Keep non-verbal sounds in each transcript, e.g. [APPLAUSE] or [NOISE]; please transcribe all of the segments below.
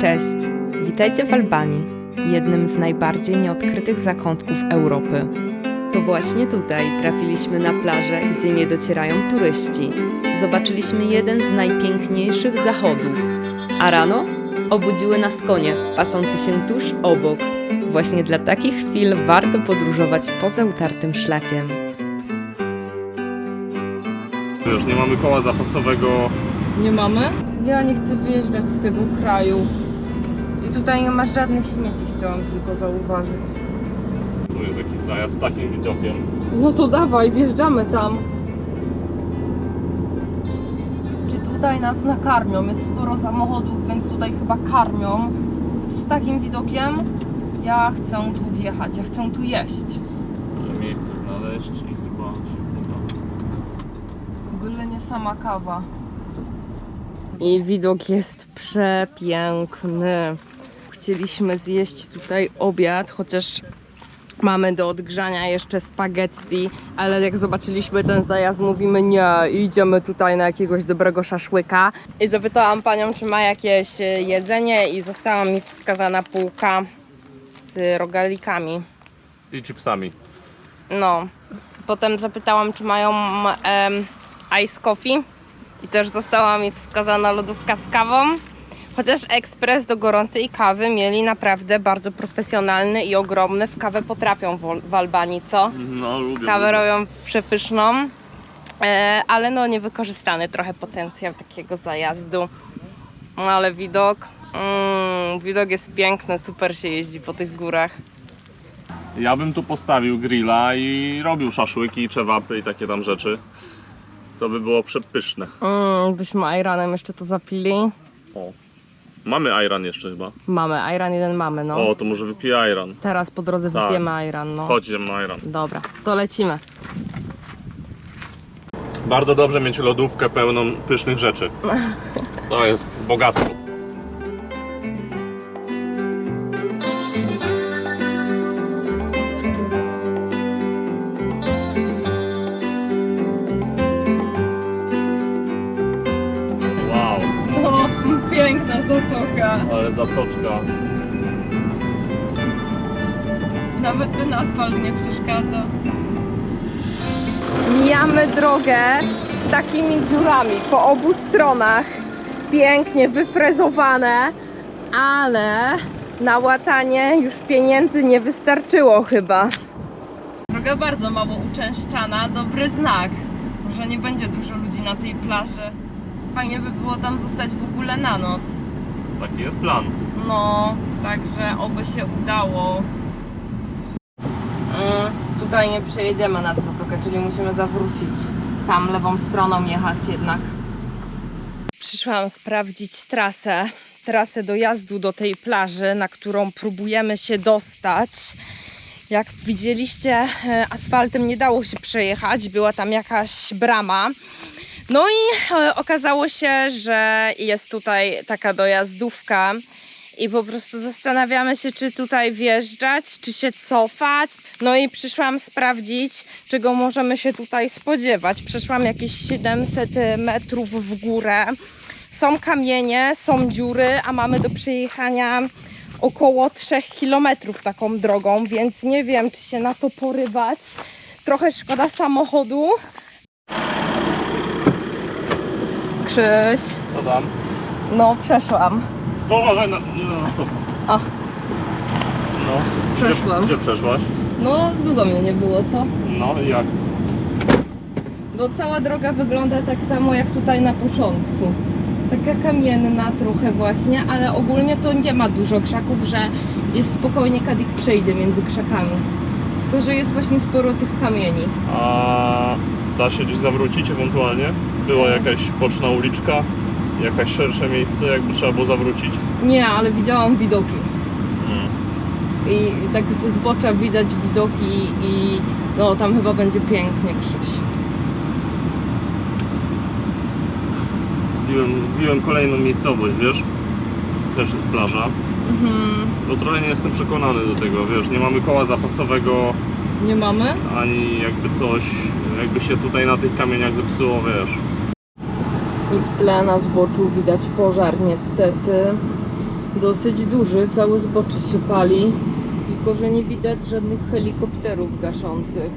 Cześć, witajcie w Albanii, jednym z najbardziej nieodkrytych zakątków Europy. To właśnie tutaj trafiliśmy na plażę, gdzie nie docierają turyści. Zobaczyliśmy jeden z najpiękniejszych zachodów, a rano obudziły nas konie pasące się tuż obok. Właśnie dla takich chwil warto podróżować poza utartym szlakiem. Wiesz, nie mamy koła zapasowego. Nie mamy? Ja nie chcę wyjeżdżać z tego kraju. Tutaj nie ma żadnych śmieci, chciałam tylko zauważyć. Tu jest jakiś zajazd z takim widokiem. No to dawaj, wjeżdżamy tam. Czy tutaj nas nakarmią? Jest sporo samochodów, więc tutaj chyba karmią. Z takim widokiem ja chcę tu wjechać, ja chcę tu jeść. Ale miejsce znaleźć i chyba się uda. Byle nie sama kawa. I widok jest przepiękny. Chcieliśmy zjeść tutaj obiad, chociaż mamy do odgrzania jeszcze spaghetti, ale jak zobaczyliśmy ten zajazd, mówimy nie, idziemy tutaj na jakiegoś dobrego szaszłyka. I zapytałam panią, czy ma jakieś e, jedzenie i została mi wskazana półka z rogalikami. I chipsami. No. Potem zapytałam, czy mają em, ice coffee i też została mi wskazana lodówka z kawą. Chociaż ekspres do gorącej kawy mieli naprawdę bardzo profesjonalny i ogromny. W kawę potrafią w, w Albanii, co? No, lubię. Kawę lubię. robią przepyszną, e, ale no niewykorzystany trochę potencjał takiego zajazdu. No ale widok, mm, widok jest piękny, super się jeździ po tych górach. Ja bym tu postawił grilla i robił szaszłyki, i czewapy i takie tam rzeczy. To by było przepyszne. Mm, byśmy ajranem jeszcze to zapili. O. Mamy ayran jeszcze chyba. Mamy, ajran jeden mamy, no. O, to może wypiję ayran. Teraz po drodze Tak. wypijemy ajran, no. Chodź, idziemy na ayran. Dobra, to lecimy. Bardzo dobrze mieć lodówkę pełną pysznych rzeczy. [LAUGHS] To jest bogactwo. Zatoka. ale zatoczka. Nawet ten asfalt nie przeszkadza. Mijamy drogę z takimi dziurami po obu stronach. Pięknie wyfrezowane, ale na łatanie już pieniędzy nie wystarczyło chyba. Droga bardzo mało uczęszczana, dobry znak. Może nie będzie dużo ludzi na tej plaży. Fajnie by było tam zostać w ogóle na noc. Taki jest plan. No, także oby się udało. Mm, tutaj nie przejedziemy nad zatokę, czyli musimy zawrócić. Tam lewą stroną jechać jednak. Przyszłam sprawdzić trasę. Trasę dojazdu do tej plaży, na którą próbujemy się dostać. Jak widzieliście, e, asfaltem nie dało się przejechać, była tam jakaś brama. No i e, okazało się, że jest tutaj taka dojazdówka i po prostu zastanawiamy się, czy tutaj wjeżdżać, czy się cofać. No i przyszłam sprawdzić, czego możemy się tutaj spodziewać. Przeszłam jakieś 700 metrów w górę. Są kamienie, są dziury, a mamy do przejechania około 3 kilometrów taką drogą, więc nie wiem, czy się na to porywać. Trochę szkoda samochodu. Krzyś, Co tam? no przeszłam. No uważaj na... No. O. No. Przeszłam. Gdzie, gdzie przeszłaś? No, długo mnie nie było, co? No i jak? Bo cała droga wygląda tak samo jak tutaj na początku. Taka kamienna trochę właśnie, ale ogólnie to nie ma dużo krzaków, że jest spokojnie Kadik przejdzie między krzakami. Tylko, że jest właśnie sporo tych kamieni. A da się gdzieś zawrócić ewentualnie? Była jakaś boczna uliczka, jakaś szersze miejsce, jakby trzeba było zawrócić? Nie, ale widziałam widoki. Hmm. I, tak ze zbocza widać widoki i no tam chyba będzie pięknie Krzyś. Biłem, biłem kolejną miejscowość, wiesz? Też jest plaża. Mhm. No trochę nie jestem przekonany do tego, wiesz, nie mamy koła zapasowego, Nie mamy? ani jakby coś, jakby się tutaj na tych kamieniach zepsuło, wiesz. I w tle na zboczu widać pożar niestety. Dosyć duży, całe zbocze się pali. Tylko, że nie widać żadnych helikopterów gaszących.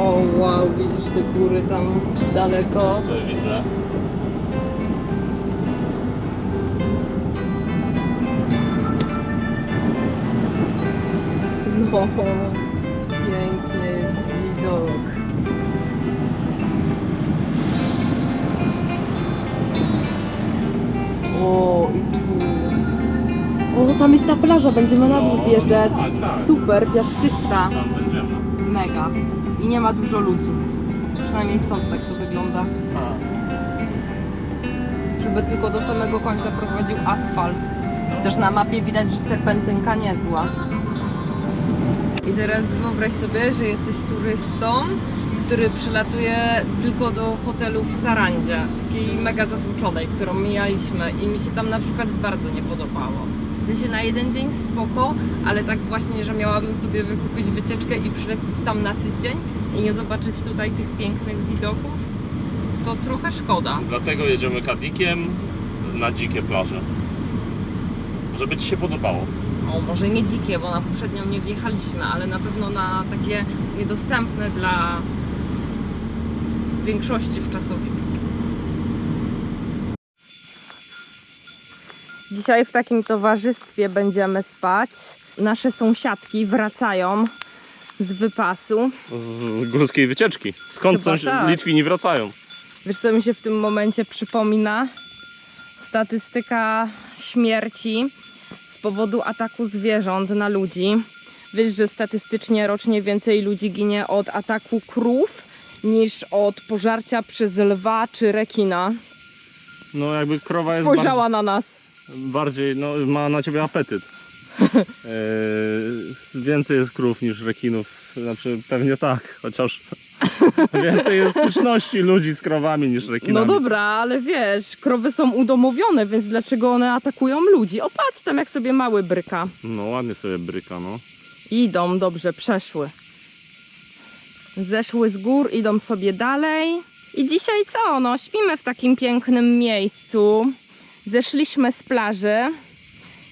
O wow, widzisz te góry tam daleko? Co widzę? No, pięknie jest widok. O, i tu. O, tam jest ta plaża, będziemy na dół zjeżdżać. Super, piaszczysta. Tam będziemy. Mega. I nie ma dużo ludzi. Przynajmniej stąd tak to wygląda. Żeby tylko do samego końca prowadził asfalt. Też na mapie widać, że serpentynka niezła. I teraz wyobraź sobie, że jesteś turystą, który przylatuje tylko do hotelu w Sarandzie, takiej mega zatłoczonej, którą mijaliśmy i mi się tam na przykład bardzo nie podobało. W sensie na jeden dzień spoko, ale tak właśnie, że miałabym sobie wykupić wycieczkę i przylecieć tam na tydzień i nie zobaczyć tutaj tych pięknych widoków, to trochę szkoda. Dlatego jedziemy kadikiem na dzikie plaże. Żeby Ci się podobało. O, może nie dzikie, bo na poprzednią nie wjechaliśmy, ale na pewno na takie niedostępne dla większości wczasowiczów. Dzisiaj w takim towarzystwie będziemy spać. Nasze sąsiadki wracają z wypasu. Z górskiej wycieczki. Skąd Chyba są tak. Litwini wracają? Wiesz co mi się w tym momencie przypomina? Statystyka śmierci z powodu ataku zwierząt na ludzi. Wiesz, że statystycznie rocznie więcej ludzi ginie od ataku krów niż od pożarcia przez lwa czy rekina. No jakby krowa jest Spojrzała na nas. bar- bardziej, no ma na Ciebie apetyt. Eee, [LAUGHS] więcej jest krów niż rekinów. Znaczy pewnie tak, chociaż [LAUGHS] więcej jest styczności ludzi z krowami niż rekinami. No dobra, ale wiesz, krowy są udomowione, więc dlaczego one atakują ludzi? O patrz tam jak sobie mały bryka. No ładnie sobie bryka, no. Idą, dobrze, przeszły. Zeszły z gór, idą sobie dalej. I dzisiaj co? No, śpimy w takim pięknym miejscu. Zeszliśmy z plaży.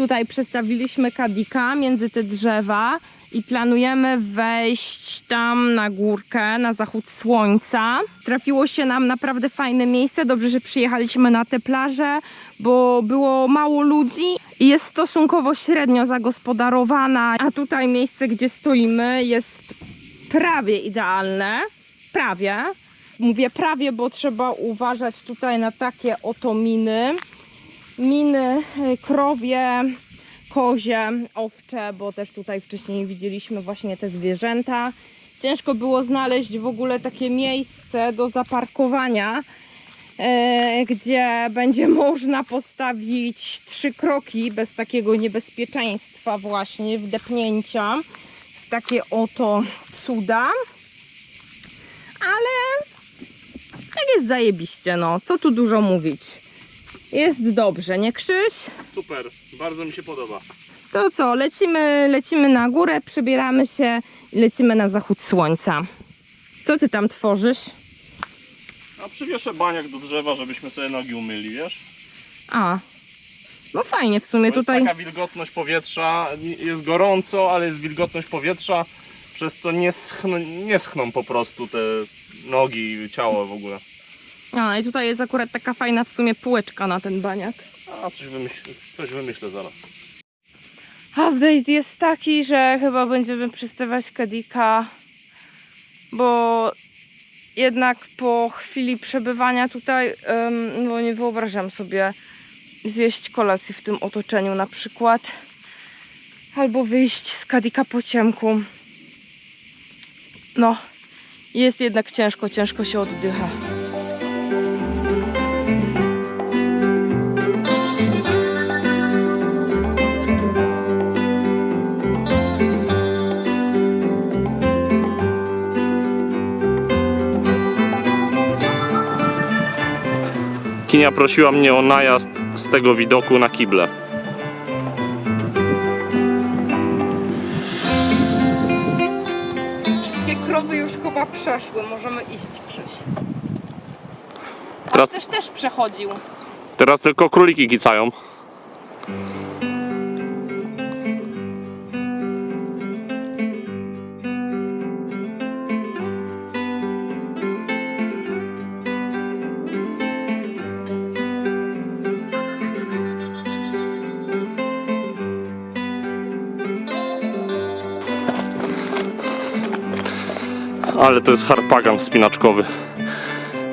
Tutaj przestawiliśmy kadika między te drzewa i planujemy wejść tam na górkę, na zachód słońca. Trafiło się nam naprawdę fajne miejsce. Dobrze, że przyjechaliśmy na tę plażę, bo było mało ludzi i jest stosunkowo średnio zagospodarowana. A tutaj miejsce, gdzie stoimy, jest prawie idealne. Prawie. Mówię prawie, bo trzeba uważać tutaj na takie oto miny. Y, krowie, kozie, owcze, bo też tutaj wcześniej widzieliśmy właśnie te zwierzęta. Ciężko było znaleźć w ogóle takie miejsce do zaparkowania, e, gdzie będzie [LAUGHS] można postawić trzy kroki bez takiego niebezpieczeństwa właśnie wdepnięcia w takie oto cuda. Ale tak jest zajebiście, no. Co tu dużo mówić. Jest dobrze, nie Krzyś? Super, bardzo mi się podoba. To co, lecimy, lecimy na górę, przebieramy się i lecimy na zachód słońca. Co ty tam tworzysz? A przywieszę baniak do drzewa, żebyśmy sobie nogi umyli, wiesz? A, no fajnie w sumie To jest tutaj. taka wilgotność powietrza, jest gorąco, ale jest wilgotność powietrza, przez co nie, schną, nie schną po prostu te nogi, ciało w ogóle. A, i tutaj jest akurat taka fajna w sumie półeczka na ten baniak. A coś, wymyśl, coś wymyślę zaraz. Update jest taki, że chyba będziemy przystawać Kadika, bo jednak po chwili przebywania tutaj, no nie wyobrażam sobie zjeść kolacji w tym otoczeniu na przykład, albo wyjść z Kadika po ciemku. No, jest jednak ciężko, ciężko się oddycha. Kinia prosiła mnie o najazd z tego widoku na kible. krowy już chyba przeszły, możemy iść Krzyś. Teraz- Teraz też też przechodził. Teraz tylko króliki kicają. Ale to jest harpagan wspinaczkowy.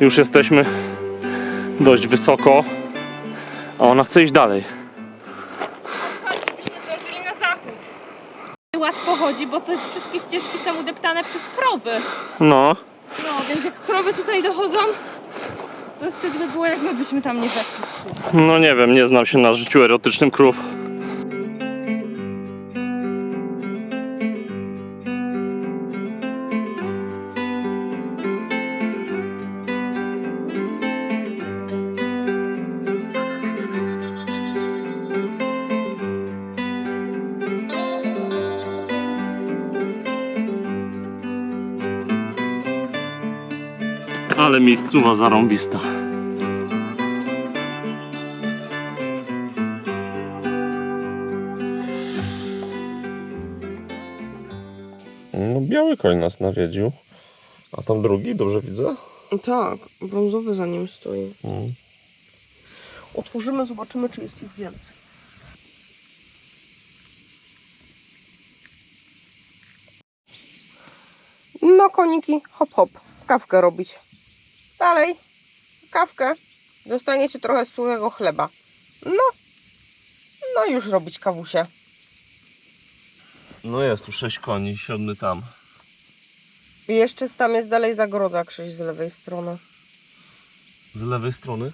Już jesteśmy dość wysoko, a ona chce iść dalej. Zdążyli na zachód. Łatwo chodzi, bo te wszystkie ścieżki są udeptane przez krowy. No, No, więc jak krowy tutaj dochodzą, to jest wtedy by było jak my byśmy tam nie weszli. no nie wiem, nie znam się na życiu erotycznym krów. Ale miejscowa zarąbista. No biały koń nas nawiedził. A tam drugi, dobrze widzę? Tak, brązowy za nim stoi. Mm. Otworzymy, zobaczymy, czy jest ich więcej. No, koniki, hop, hop, kawkę robić. Dalej, kawkę. Dostaniecie trochę suchego chleba. No, no już robić kawusie. No jest tu sześć koni, siódmy tam. I jeszcze tam jest dalej zagroda, Krzyś, z lewej strony. Z lewej strony?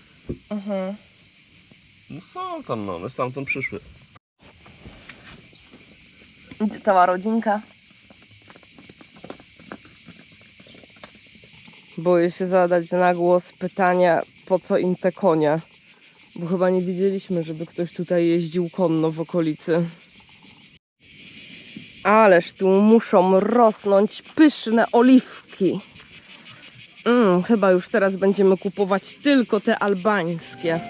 Mhm. No są tam, no one stamtąd przyszły. Idzie cała rodzinka. Boję się zadać na głos pytania, po co im te konie. Bo chyba nie widzieliśmy, żeby ktoś tutaj jeździł konno w okolicy. Ależ tu muszą rosnąć pyszne oliwki. Mm, chyba już teraz będziemy kupować tylko te albańskie.